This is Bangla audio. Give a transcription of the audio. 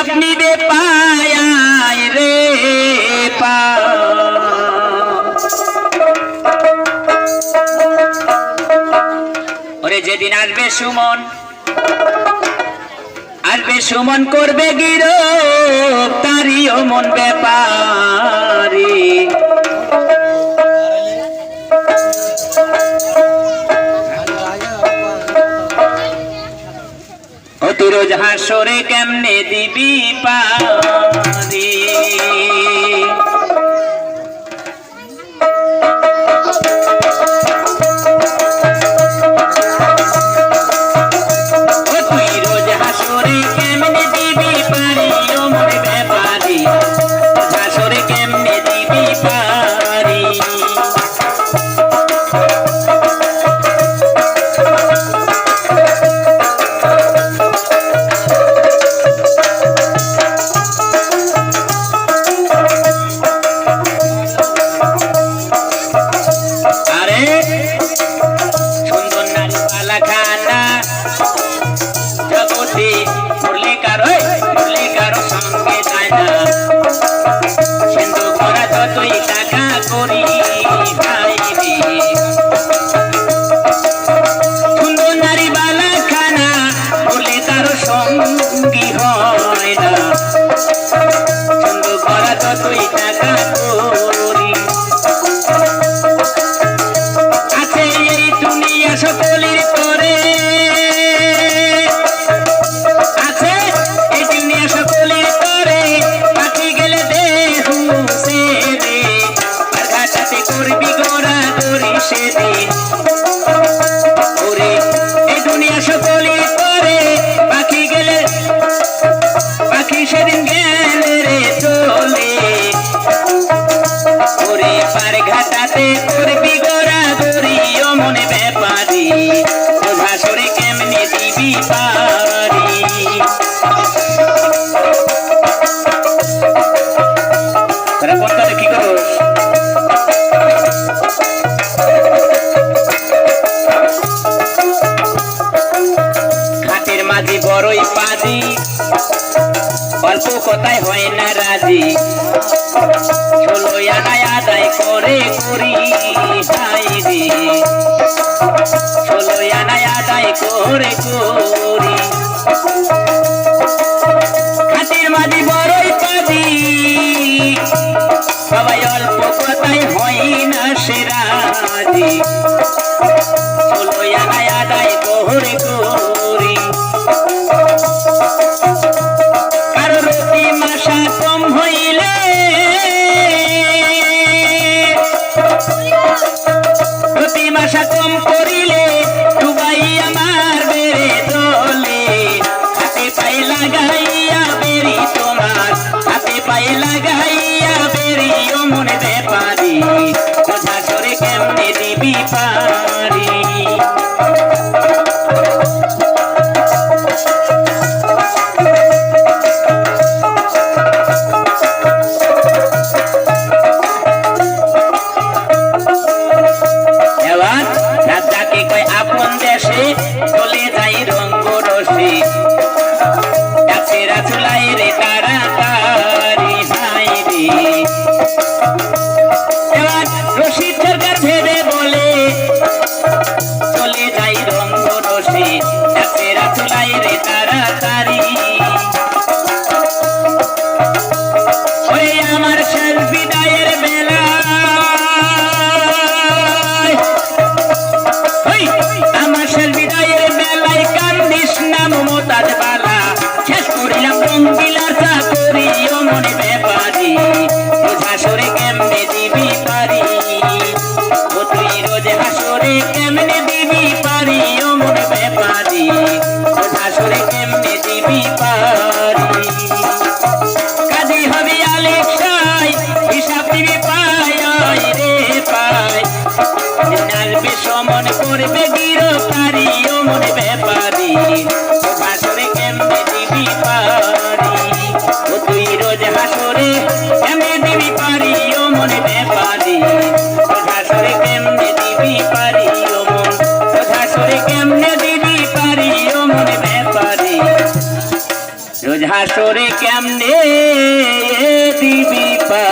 আপনি রে পায় রে পা। ওরে যেদিন আসবে সুমন আসবে সুমন করবে গিরো তারিও মন ব্যাপার। তুই রোজ হাসরে কেমনে দিবি পারি সুন্দর নারী পালা খানা। জগতে মুরলি কারও মুরলি কারও সঙ্গে যায় না। সিন্ধু করা যতই টাকা করি ভাই মাঝি বড়ই পাজি। অল্প কথায় হয় না রাজি। আনায় আদায় করে করি হাই রে। আনায় আদায় করে করি। খাটির মাঝি বড়ই কম করিলে ডুবাই আমার বেড়ে দলে হাতে পাই লাগাইয়া বেরি তোমার, হাতে পাই লাগাইয়া বেরি ও মনে ব্যাপারি। কথা করে কেমনে দিবি পারি? আপন দেশে চলে যাই রঙ্গ রসে গাছেরা চুলাই রে তাড়াতাড়ি হাই রে। এবার রশিদ সরকার ভেবে বলে, চলে যাই রঙ্গ রসে গাছেরা চুলাই সমন করবে গিরফতারি ও মনে ব্যাপারি। হাসরে কেমনে দিবি পারি? ও তুই রোজ হাসরে কেমনে দিবি পারি? ও মনে ব্যাপারি। হাসরে কেমনে দিবি পারি? ও মন হাসরে কেমনে দিবি পারি? ও মনে ব্যাপারি। রোজ হাসরে কেমনে দিবি পা